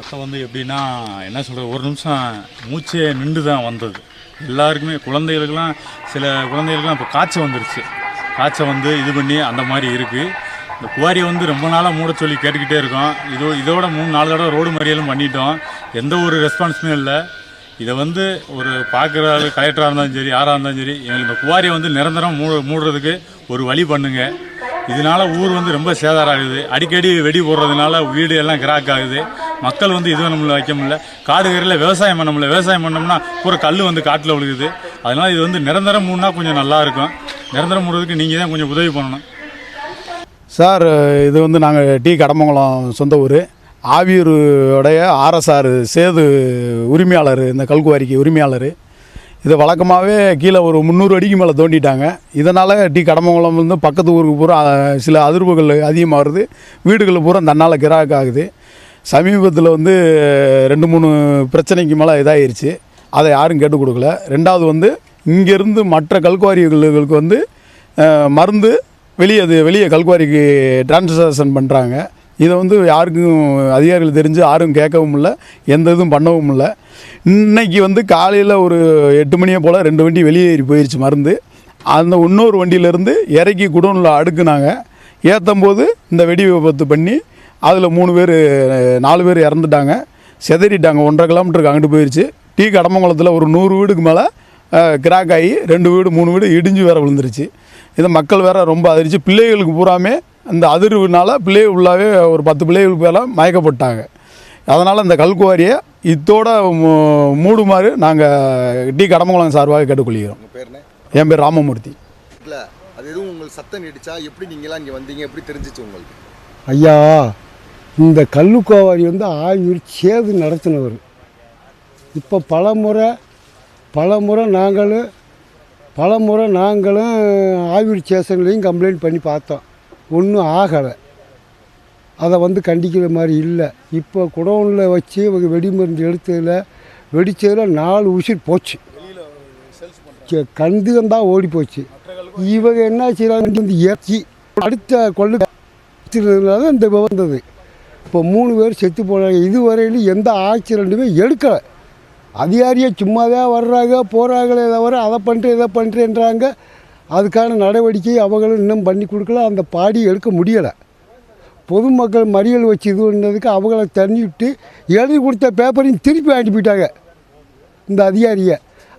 ரத்தம் வந்து எப்படின்னா என்ன சொல்கிறது ஒரு நிமிஷம் மூச்சே நின்று தான் வந்தது. எல்லாருக்குமே குழந்தைகளுக்கெல்லாம் சில குழந்தைகளுக்கெல்லாம் இப்போ காய்ச்சல் வந்துருச்சு. காய்ச்சல் வந்து இது பண்ணி அந்த மாதிரி இருக்குது இந்த குவாரியை வந்து ரொம்ப நாளாக மூட சொல்லி கேட்டுக்கிட்டே இருக்கோம். இதோ இதோட மூணு நாலு தடவை ரோடு மறியலும் பண்ணிட்டோம். எந்த ஒரு ரெஸ்பான்ஸுமே இல்லை. இதை வந்து ஒரு பார்க்குற கலெக்டராக இருந்தாலும் சரி யாராக இருந்தாலும் சரி எங்களுக்கு இந்த குவாரியை வந்து நிரந்தரம் மூ மூடுறதுக்கு ஒரு வழி பண்ணுங்க. இதனால ஊர் வந்து ரொம்ப சேதாரம் ஆகுது. அடிக்கடி வெடி போடுறதுனால வீடு எல்லாம் கிராக் ஆகுது. மக்கள் வந்து இது நம்மள வைக்க முடியல. காடு கரையில் விவசாயம் பண்ண முடியல. விவசாயம் பண்ணோம்னா பூரா கல் வந்து காட்டில் விழுகுது அதனால் இது வந்து நிரந்தரம் மூணுனா கொஞ்சம் நல்லா இருக்கும். நிரந்தரம் மூடுறதுக்கு நீங்கள் தான் கொஞ்சம் உதவி பண்ணணும். சார் இது வந்து நாங்கள் டி கடமங்கலம் சொந்த ஊர். ஆவியூருடைய ஆர்எஸ்ஆர் சேது உரிமையாளர் இந்த கல்குவாரிக்கு உரிமையாளர். இதை வழக்கமாகவே கீழே ஒரு முந்நூறு அடிக்கு மேலே தோண்டிட்டாங்க. இதனால் டி கடமங்கலம் வந்து பக்கத்து ஊருக்கு பூரா சில அதிர்வுகள் அதிகமாக வருது. வீடுகள் பூரா தன்னால் கிராக் ஆகுது. சமீபத்தில் வந்து ரெண்டு மூணு பிரச்சனைக்கு மேலே இதாயிருச்சு. அதை யாரும் கேட்டு கொடுக்கல. ரெண்டாவது வந்து இங்கேருந்து மற்ற கல்குவாரிகளுக்கு வந்து மருந்து வெளியே அது வெளியே கல்குவாரிக்கு டிரான்ஸ்லேஷன் பண்ணுறாங்க இதை வந்து யாருக்கும் அதிகாரிகள் தெரிஞ்சு யாரும் கேட்கவும் இல்லை எந்த இதுவும் பண்ணவும் இல்லை. இன்றைக்கி வந்து காலையில் ஒரு எட்டு மணியை போல் ரெண்டு வண்டி வெளியேறி போயிடுச்சு மருந்து. அந்த இன்னொரு வண்டியிலேருந்து இறக்கி குடோனில் அடுக்குனாங்க. ஏற்றும் போது இந்த வெடி விபத்து பண்ணி அதில் மூணு பேர் நாலு பேர் இறந்துட்டாங்க. செதறிட்டாங்க. ஒன்றரை கிலோமீட்டருக்கு அங்கிட்டு போயிடுச்சு டீ கடமங்கலத்தில் ஒரு நூறு வீடுக்கு மேலே கிராக் ஆகி ரெண்டு வீடு மூணு வீடு இடிஞ்சு வேற விழுந்துருச்சு. இதை மக்கள் வேற ரொம்ப அதிர்ச்சி. பிள்ளைகளுக்கு பூராமே அந்த அதிர்வுனால பிள்ளைகள் உள்ளாவே ஒரு பத்து பிள்ளைகளுக்கு மேலே மயக்கப்பட்டாங்க. அதனால் இந்த கல்குவாரியை இத்தோட மூ- மூடுமாறு நாங்கள் டி கடமங்கலம் சார்பாக கேட்டுக்கொள்கிறோம். என் பேர் ராமமூர்த்தி. இல்லை அது எதுவும் உங்களுக்கு சத்தம் நீடிச்சா எப்படி நீங்களாம் இங்கே வந்தீங்க? எப்படி தெரிஞ்சிச்சு உங்களுக்கு? ஐயா இந்த கல்லுக்கோவாரி வந்து ஆயூர் சேது நடத்தினவர். இப்போ பல முறை பல முறை நாங்களும் பல முறை நாங்களும் ஆயூர் ஸ்டேஷன்லேயும் கம்ப்ளைண்ட் பண்ணி பார்த்தோம். ஒன்றும் ஆகலை. அதை வந்து கண்டிக்கிற மாதிரி இல்லை. இப்போ குடோனில் வச்சு இவங்க வெடி மருந்து எடுத்ததில் வெடிச்சதில் நாலு உசிர் போச்சு. சே- கந்துகம் தான் ஓடி போச்சு. இவங்க என்ன செய்யறாங்க வந்து ஏற்றி அடுத்த கொள்ளு இந்த வந்தது இப்போ மூணு பேர் செத்து போனாங்க. இதுவரையிலும் எந்த ஆக்சிடெண்ட்டுமே எடுக்கலை. அதிகாரியை சும்மாவே வர்றாங்க போகிறாங்களே தவிர அதை பண்ணுறேன் இதை பண்ணுறேன்றாங்க அதுக்கான நடவடிக்கை அவங்களும் இன்னும் பண்ணி கொடுக்கல. அந்த பாடி எடுக்க முடியலை. பொதுமக்கள் மறியல் வச்சு இது பண்ணதுக்கு அவங்கள தண்ணி விட்டு எழுதி கொடுத்த பேப்பரையும் திருப்பி அனுப்பிட்டாங்க இந்த அதிகாரியை.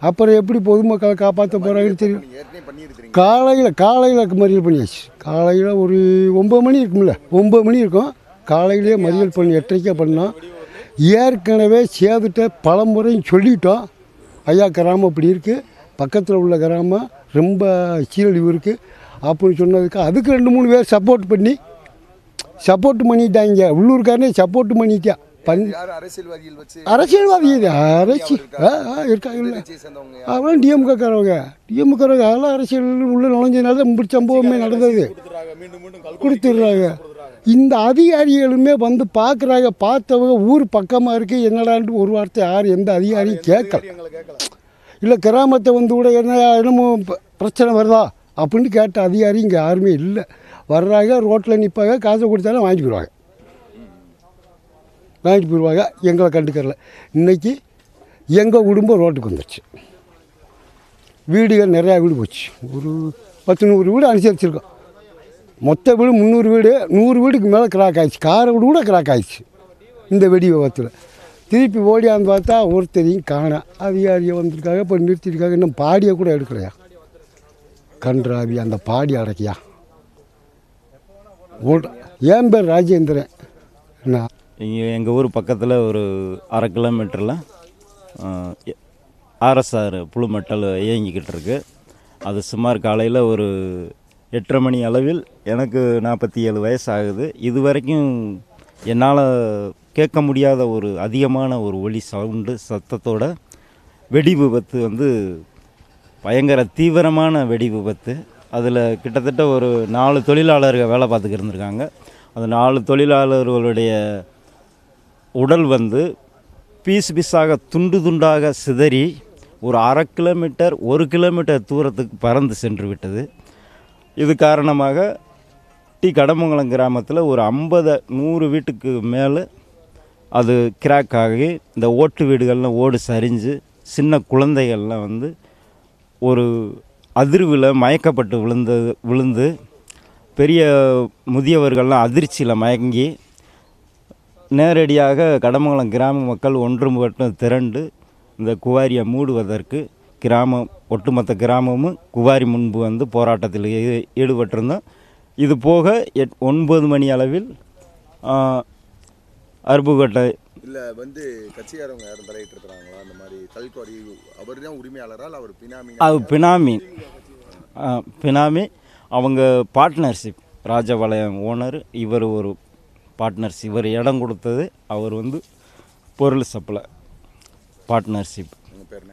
அப்புறம் எப்படி பொதுமக்களை காப்பாற்ற போகிறாங்கன்னு தெரியும் காலையில் காலையில் மறியல் பண்ணியாச்சு. காலையில் ஒரு ஒம்பது மணி இருக்கும்ல. ஒம்பது மணி இருக்கும். காலையிலே மறியல் பண்ணி எட்டரைக்கே பண்ணோம் ஏற்கனவே சேதுட்ட பல முறையும் சொல்லிட்டோம் ஐயா கிராமம் இப்படி இருக்குது பக்கத்தில் உள்ள கிராமம் ரொம்ப சீரழிவு இருக்குது அப்படின்னு சொன்னதுக்கு அதுக்கு ரெண்டு மூணு பேர் சப்போர்ட் பண்ணி சப்போர்ட் பண்ணிட்டாங்க. உள்ளூர்காரனே சப்போர்ட் பண்ணிட்டான் பண் அரசியல்வாதி ஆ இருக்காங்கல்ல அவன் டிஎம்கேக்காரவங்க. டிஎம்கேக்காரவங்க அதெல்லாம் அரசியல் உள்ள நுழைஞ்சதுனால தான் இப்படி சம்பவமே நடந்தது. கொடுத்துட்றாங்க. இந்த அதிகாரிகளுமே வந்து பார்க்குறாங்க பார்த்தவங்க ஊர் பக்கமாக இருக்குது என்னடான்ட்டு ஒரு வார்த்தை யார் எந்த அதிகாரியும் கேட்கல. இல்லை கிராமத்தை வந்து கூட என்ன என்னமோ பிரச்சனை வருதா அப்படின்னு கேட்ட அதிகாரி இங்கே யாருமே இல்லை. வர்றாங்க ரோட்டில் நிற்பாங்க காசை கொடுத்தாலும் வாங்கிட்டு போயிடுவாங்க வாங்கிட்டு போயிடுவாங்க எங்களை கண்டுக்கறல. இன்னைக்கு எங்கள் குடும்பம் ரோட்டுக்கு வந்துருச்சு. வீடுகள் நிறையா வீடு போச்சு. ஒரு பத்து நூறு வீடு அனுசரிச்சிருக்கோம். மொத்த வீடு முந்நூறு வீடு நூறு வீடுக்கு மேலே கிராக் ஆயிடுச்சு. காரை வீடு கூட கிராக் ஆயிடுச்சு. இந்த வெடி விபத்தில். திருப்பி ஓடியாந்து பார்த்தா ஒருத்தரையும் காணோம் அதிகாரியை வந்திருக்காங்க இப்போ நிறுத்திருக்காங்க. இன்னும் பாடியை கூட எடுக்கலையா? கன்றாவி அந்த பாடி அடக்கியா? ஓட என் பேர் ராஜேந்திரன். என்ன? இங்கே எங்கள் ஊர் பக்கத்தில் ஒரு அரை கிலோமீட்டரில் ஆர்எஸ்ஆர் புழுமட்டல் இயங்கிக்கிட்டு இருக்கு. அது சுமார் காலையில் ஒரு எட்டரை மணி அளவில் எனக்கு நாற்பத்தி ஏழு வயசு ஆகுது இது வரைக்கும் என்னால் கேட்க முடியாத ஒரு அதிகமான ஒரு ஒலி சவுண்டு சத்தத்தோட வெடி விபத்து வந்து பயங்கர தீவிரமான வெடி விபத்து. அதில் கிட்டத்தட்ட ஒரு நாலு தொழிலாளர்கள் வேலை பார்த்துக்கிட்டு இருந்திருக்காங்க. அந்த நாலு தொழிலாளர்களுடைய உடல் வந்து பீஸ் பீஸாக துண்டு துண்டாக சிதறி ஒரு அரை கிலோமீட்டர் ஒரு கிலோமீட்டர் தூரத்துக்கு பறந்து சென்று விட்டது. இது காரணமாக டி கடமங்கலம் கிராமத்தில் ஒரு ஐம்பது நூறு வீட்டுக்கு மேலே அது கிராக் ஆகி இந்த ஓட்டு வீடுகள்லாம் ஓடு சரிஞ்சு சின்ன குழந்தைகள்லாம் வந்து ஒரு அதிர்வில் மயக்கப்பட்டு விழுந்து விழுந்து பெரிய முதியவர்கள்லாம் அதிர்ச்சியில் மயங்கி நேரடியாக கடமங்கலம் கிராம மக்கள் ஒன்று மட்டும் திரண்டு இந்த குவாரியை மூடுவதற்கு கிராமம் ஒட்டுமொத்த கிராமமும் குவாரி முன்பு வந்து போராட்டத்தில் ஈடுபட்டிருந்தோம். இது போக எட் ஒன்பது மணி அளவில் அருப்புக்கோட்டை இல்ல வந்து கட்சிக்காரவங்க யாரும் தலையிட்டு இருக்கிறாங்களா அந்த மாதிரி கல்குவாரி அவர் தான் உரிமையாளரா இல்ல அவர் பினாமி அது பினாமி. பினாமி. அவங்க பார்ட்னர்ஷிப் ராஜபாளையம் ஓனர் இவர் ஒரு பார்ட்னர்ஷிப் இவர் இடம் கொடுத்தது அவர் வந்து பொருள் சப்ளை பார்ட்னர்ஷிப் பேர்